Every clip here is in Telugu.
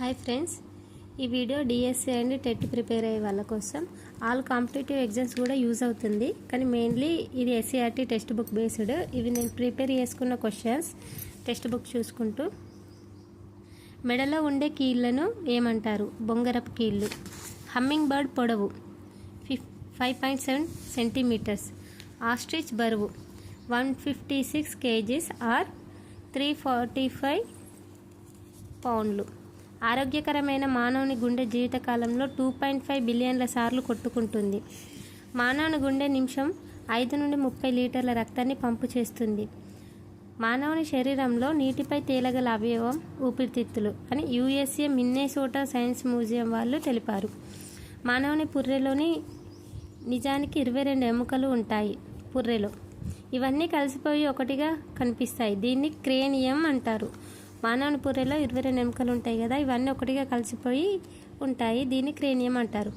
Hi friends. ఈ video DSC and TET prepare అయ్యే వాళ్ళ కోసం. ఆల్ కాంపిటేటివ్ ఎగ్జామ్స్ కూడా యూజ్ అవుతుంది. కానీ మెయిన్లీ ఇది ఎస్సీఆర్టీ టెక్స్ట్ బుక్ బేస్డ్. ఇవి నేను ప్రిపేర్ చేసుకున్న క్వశ్చన్స్ టెక్స్ట్ బుక్ చూసుకుంటూ. మెడలో ఉండే కీళ్ళను ఏమంటారు? బొంగరపు కీళ్ళు. హమ్మింగ్ బర్డ్ పొడవు. Fif five point seven centimetres. Ostrich బరువు. One fifty six kgs or three forty five పౌండ్లు. ఆరోగ్యకరమైన మానవుని గుండె జీవితకాలంలో టూ పాయింట్ ఫైవ్ బిలియన్ల సార్లు కొట్టుకుంటుంది. మానవుని గుండె నిమిషం ఐదు నుండి ముప్పై లీటర్ల రక్తాన్ని పంపు చేస్తుంది. మానవుని శరీరంలో నీటిపై తేలగల అవయవం ఊపిరితిత్తులు అని యుఎస్ఏ మిన్నేసోటా సైన్స్ మ్యూజియం వాళ్ళు తెలిపారు. మానవుని పుర్రెలోని నిజానికి ఇరవై రెండు ఎముకలు ఉంటాయి పుర్రెలో. ఇవన్నీ కలిసిపోయి ఒకటిగా కనిపిస్తాయి. దీన్ని క్రేనియం అంటారు. మానవుని పుర్రెలో ఇరవై రెండు ఎముకలు ఉంటాయి కదా ఇవన్నీ ఒకటిగా కలిసిపోయి ఉంటాయి. దీన్ని క్రేనియం అంటారు.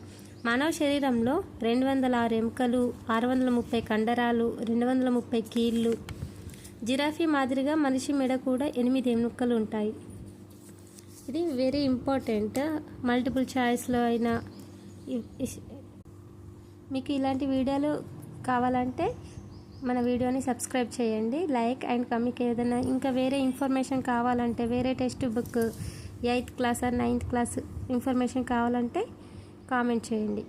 మానవ శరీరంలో రెండు వందల ఆరు ఎముకలు ఆరు వందల ముప్పై కండరాలు రెండు వందల ముప్పై కీళ్ళు జిరాఫీ మాదిరిగా మనిషి మెడ కూడా ఎనిమిది ఎముకలు ఉంటాయి. ఇది వెరీ ఇంపార్టెంట్. మల్టిపుల్ చాయిస్లో అయినా మీకు ఇలాంటి వీడియోలు కావాలంటే మన వీడియోని సబ్స్క్రైబ్ చేయండి. లైక్ అండ్ మీకు ఏదైనా ఇంకా వేరే ఇన్ఫర్మేషన్ కావాలంటే వేరే text book eighth class or ninth class information కావాలంటే కామెంట్ చేయండి.